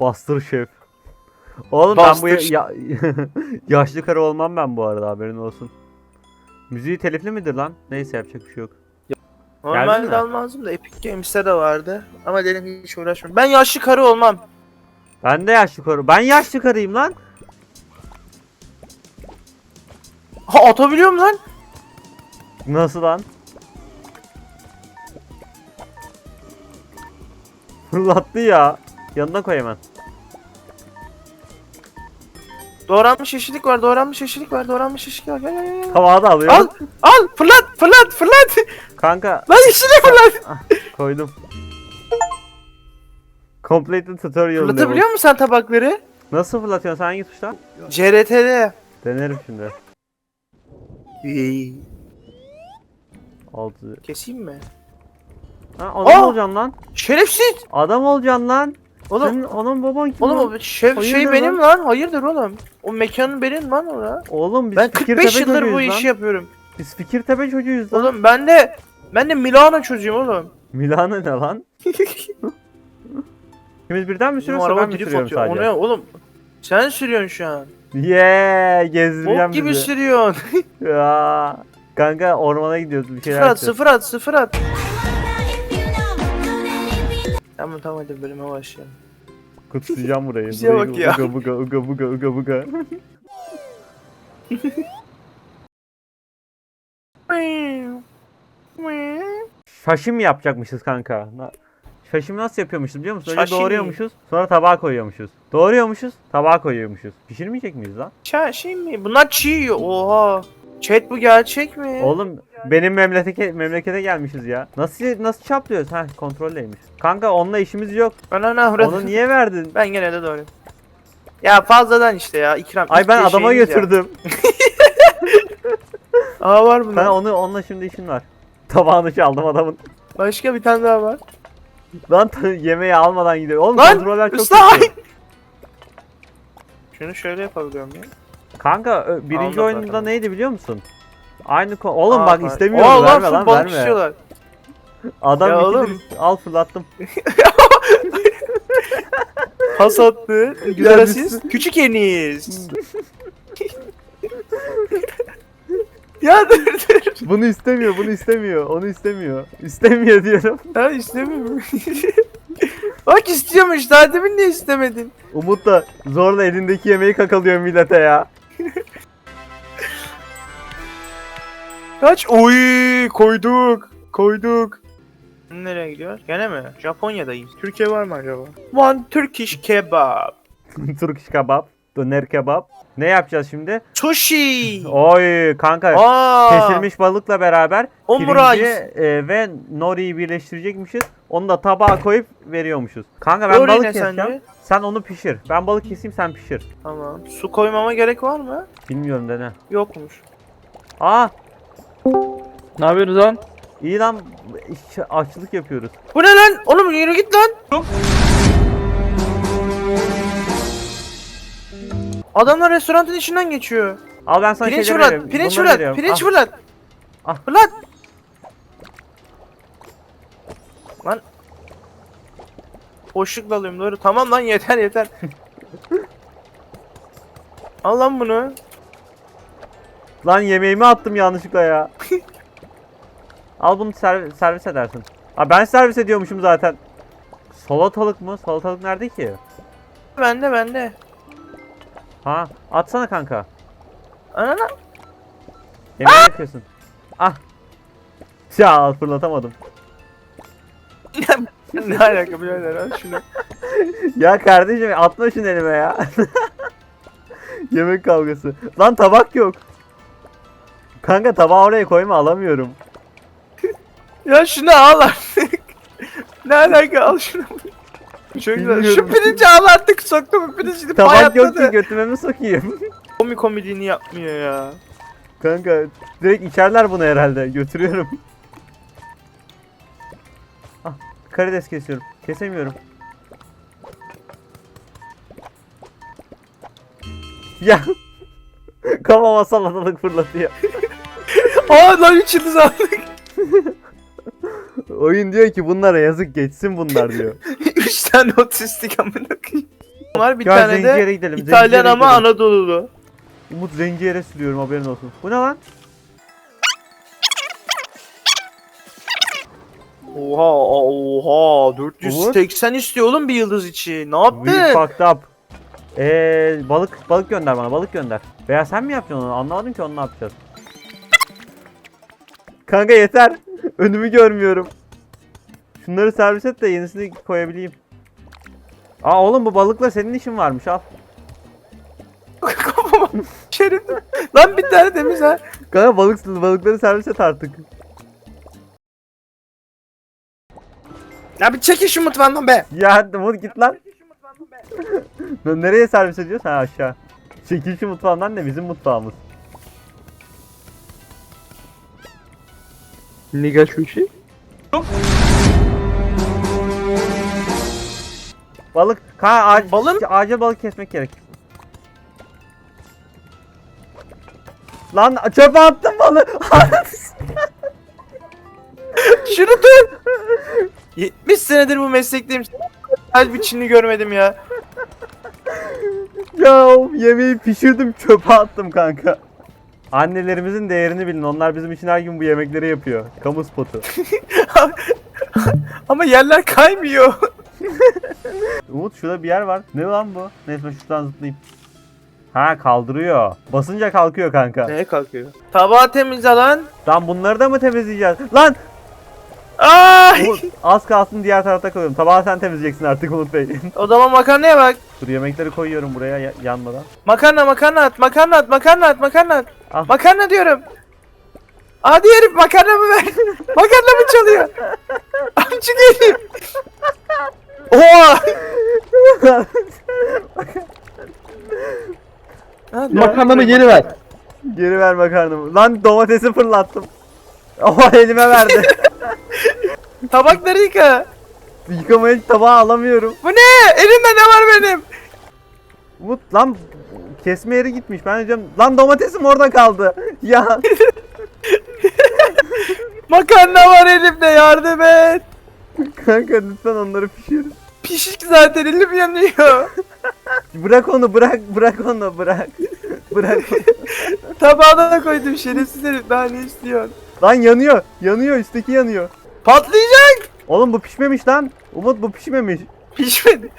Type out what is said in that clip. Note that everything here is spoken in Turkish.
Bastır şef. Oğlum Bastır ben bu şef. ya- yaşlı karı olmam ben bu arada haberin olsun. Müziği telifli midir lan? Neyse yapacak bir şey yok. Normalde mi? almazdım da Epic Games'te de vardı. Ama dedim hiç uğraşmam. Ben yaşlı karı olmam. Ben de yaşlı karı. Ben yaşlı karıyım lan. Ha atabiliyorum lan. Nasıl lan? Fırlattı ya. Yanına koy hemen. Doğranmış yeşillik var, doğranmış yeşillik var, doğranmış yeşillik var. Gel gel gel. Havada da alıyor. Al, al, fırlat, fırlat, fırlat. Kanka Lan yeşillik fırlat. koydum. Completed tutorial. Fırlatabiliyor musun sen tabakları? Nasıl fırlatıyorsun sen hangi tuşla? CRT'de. Denerim şimdi. İyi. Altı. Keseyim mi? Ha, adam Aa! olacaksın lan. Şerefsiz. Adam olacaksın lan. Oğlum, Senin anam baban kim oğlum lan? o şey Hayırdır benim lan. Hayırdır oğlum? O mekanın benim lan orada. Oğlum biz Ben Fikirtepe 45 yıldır bu çocuğuyuz işi lan. yapıyorum. Biz Fikirtepe çocuğuyuz lan. Oğlum ben de ben de Milano çocuğuyum oğlum. Milano ne lan? İkimiz birden mi Bizim sürüyorsa ben mi drift sürüyorum atıyor. O sadece? ne oğlum? Sen sürüyorsun şu an. Yeee gezdireceğim Bok gibi bizi. sürüyorsun. Ya. Kanka ormana gidiyoruz bir şeyler sıfır at, yapacağız. sıfır at, sıfır at. Tamam tamam hadi bölüme başlayalım. Kutsayacağım burayı. Bize burayı bak ya. Uga buga uga buga uga buga. Şaşım yapacakmışız kanka. Na- Şaşım nasıl yapıyormuşuz biliyor musun? Önce Şaşimi. doğruyormuşuz, sonra tabağa koyuyormuşuz. Doğruyormuşuz, tabağa koyuyormuşuz. Pişirmeyecek miyiz lan? Ça şey mi? Bunlar çiğ yiyor. Oha. Chat bu gerçek mi? Oğlum benim memlekete memlekete gelmişiz ya. Nasıl nasıl çaplıyoruz? Ha kontrolleymiş. Kanka onunla işimiz yok. Bana ne uğradın? Onu niye verdin? Ben gene de doğruyum. Ya fazladan işte ya ikram. Ay ben adama götürdüm. Aa var mı Ben onu onunla şimdi işin var. Tabağını çaldım adamın. Başka bir tane daha var. Lan yemeği almadan gidiyor. Oğlum Lan, kontroller çok. Şunu şöyle yapabiliyorum ya. Kanka birinci Aldım oyununda zaten. neydi biliyor musun? Aynı ko- Oğlum Aa, bak istemiyorum Aa, verme lan verme. istiyorlar. Adam Ya iki oğlum. al fırlattım. Pas attı. Güzel asist. Küçük Enis. ya dur dur. Bunu istemiyor bunu istemiyor onu istemiyor. İstemiyor diyorum. Ha istemiyorum. Bak istiyormuş. Daha demin de istemedin. Umut da zorla elindeki yemeği kakalıyor millete ya. Kaç? Oy koyduk. Koyduk. Nereye gidiyor? Gene mi? Japonya'dayız. Türkiye var mı acaba? One Turkish kebab. Turkish kebap, döner kebap. Ne yapacağız şimdi? Sushi. Oy kanka Aa. kesilmiş balıkla beraber Omurice. pirinci e, ve nori'yi birleştirecekmişiz. Onu da tabağa koyup veriyormuşuz. Kanka ben Nori balık ne keseceğim. sence? Sen onu pişir. Ben balık keseyim sen pişir. Tamam. Su koymama gerek var mı? Bilmiyorum dene. Yokmuş. Aa Ne yapıyorsunuz lan? iyi lan iş- yapıyoruz. Bu ne lan? Oğlum yürü git lan. Adamlar restoranın içinden geçiyor. Al ben sana Pirinç şeyleri fırlat, veriyorum. pirinç Bunları fırlat, veriyorum. pirinç fırlat. Ah. Fırlat. Lan. Boşlukla alıyorum doğru. Tamam lan yeter yeter. Al lan bunu. Lan yemeğimi attım yanlışlıkla ya. Al bunu servis, servis edersin. Aa ben servis ediyormuşum zaten. Salatalık mı? Salatalık nerede ki? Bende bende. Ha atsana kanka. Anana. Yemeği yapıyorsun. Ah. Ya fırlatamadım. ne alaka birader al şunu. Ya kardeşim atma şunu elime ya. Yemek kavgası. Lan tabak yok. Kanka tabağı oraya koyma alamıyorum. Ya şunu al artık. ne alaka al şunu. Çok güzel. Şu Bilmiyorum. pirinci al artık soktum pirincini Tabak yok ki bayatladı. götüme mi sokayım? Komi komediğini yapmıyor ya. Kanka direkt içerler bunu herhalde. Götürüyorum. Ah karides kesiyorum. Kesemiyorum. Ya kafama salatalık fırlatıyor. Aa lan üç yıldız aldık. Oyun diyor ki bunlara yazık geçsin bunlar diyor. Üç tane otistik amına koyayım. Var bir Gel tane Zenciyer'e de gidelim. İtalyan Zenciyer'e ama gidelim. Anadolu'lu. Umut Zenciyer'e sürüyorum haberin olsun. Bu ne lan? Oha oha 480 istiyor oğlum bir yıldız için. Ne We yaptın? fucked up. Eee balık balık gönder bana balık gönder. Veya sen mi yapacaksın onu? Anlamadım ki onu ne yapacağız. Kanka yeter. Önümü görmüyorum. Şunları servis et de yenisini koyabileyim. Aa oğlum bu balıkla senin işin varmış al. Kafama şerif. Lan bir tane temiz ha. Kanka balık, balıkları servis et artık. Ya bir çekin şu mutfağından be. Ya Umut git lan. Lan Nereye servis ediyorsun? Ha aşağı. Çekil şu mutfağından ne bizim mutfağımız. Şu işi. Balık, ka ağaç, Balım? ağaca balık kesmek gerek. Lan çöpe attım balığı. Şunu tut. 70 senedir bu meslekteyim. Her bir Çinli görmedim ya. ya yemeği pişirdim çöpe attım kanka. Annelerimizin değerini bilin. Onlar bizim için her gün bu yemekleri yapıyor. Kamu spotu. Ama yerler kaymıyor. Umut şurada bir yer var. Ne lan bu? Neyse şuradan zıplayayım. Ha kaldırıyor. Basınca kalkıyor kanka. Neye kalkıyor? Tabağı temizle lan. Lan bunları da mı temizleyeceğiz? Lan! Ay! Umut az kalsın diğer tarafta kalıyorum. Tabağı sen temizleyeceksin artık Umut Bey. O zaman makarnaya bak. Dur yemekleri koyuyorum buraya ya- yanmadan. Makarna makarna at makarna at makarna at makarna at. Al. Makarna diyorum. Adi herif makarna mı ver? makarna mı çalıyor? Amca geleyim. Oha! Ha, Makarnamı geri ver. Geri ver makarnamı. Lan domatesi fırlattım. Oha elime verdi. Tabakları yıka. Yıkamaya tabağı alamıyorum. Bu ne? Elimde ne var benim? Umut lan kesme yeri gitmiş. Ben diyeceğim lan domatesim orada kaldı. ya Makarna var elimde yardım et. kanka lütfen onları pişir. Pişik zaten elim yanıyor. Bırak onu bırak bırak onu bırak. bırak onu. Tabağına koydum şerefsiz herif daha ne istiyorsun? Lan yanıyor. Yanıyor üstteki yanıyor. Patlayacak. Oğlum bu pişmemiş lan. Umut bu pişmemiş. Pişmedi.